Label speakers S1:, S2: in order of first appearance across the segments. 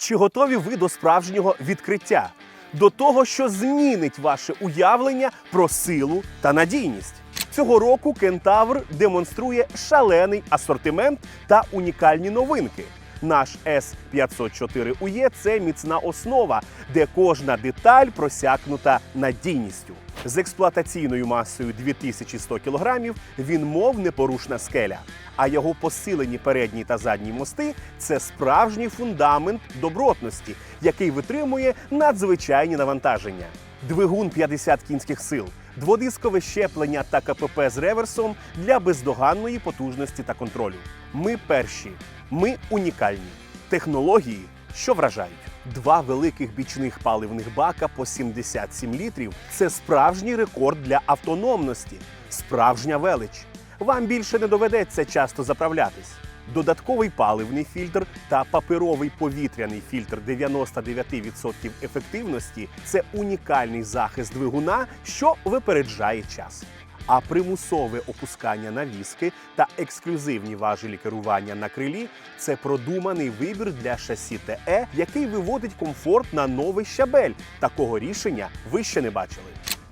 S1: Чи готові ви до справжнього відкриття? До того, що змінить ваше уявлення про силу та надійність? Цього року Кентавр демонструє шалений асортимент та унікальні новинки. Наш S504 UE – це міцна основа, де кожна деталь просякнута надійністю. З експлуатаційною масою 2100 кг він мов непорушна скеля. А його посилені передні та задні мости це справжній фундамент добротності, який витримує надзвичайні навантаження. Двигун 50 кінських сил, дводискове щеплення та КПП з реверсом для бездоганної потужності та контролю. Ми перші, ми унікальні. Технології, що вражають. Два великих бічних паливних бака по 77 літрів це справжній рекорд для автономності, справжня велич. Вам більше не доведеться часто заправлятись. Додатковий паливний фільтр та паперовий повітряний фільтр 99% ефективності це унікальний захист двигуна, що випереджає час. А примусове опускання навіски та ексклюзивні важелі керування на крилі це продуманий вибір для шасі ТЕ, який виводить комфорт на новий щабель. Такого рішення ви ще не бачили.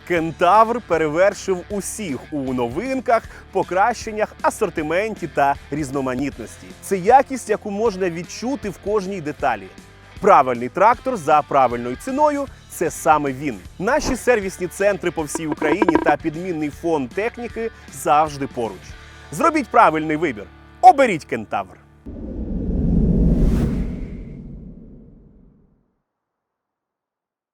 S1: Кентавр перевершив усіх у новинках, покращеннях, асортименті та різноманітності. Це якість, яку можна відчути в кожній деталі. Правильний трактор за правильною ціною це саме він. Наші сервісні центри по всій Україні та підмінний фонд техніки завжди поруч. Зробіть правильний вибір. Оберіть кентавр.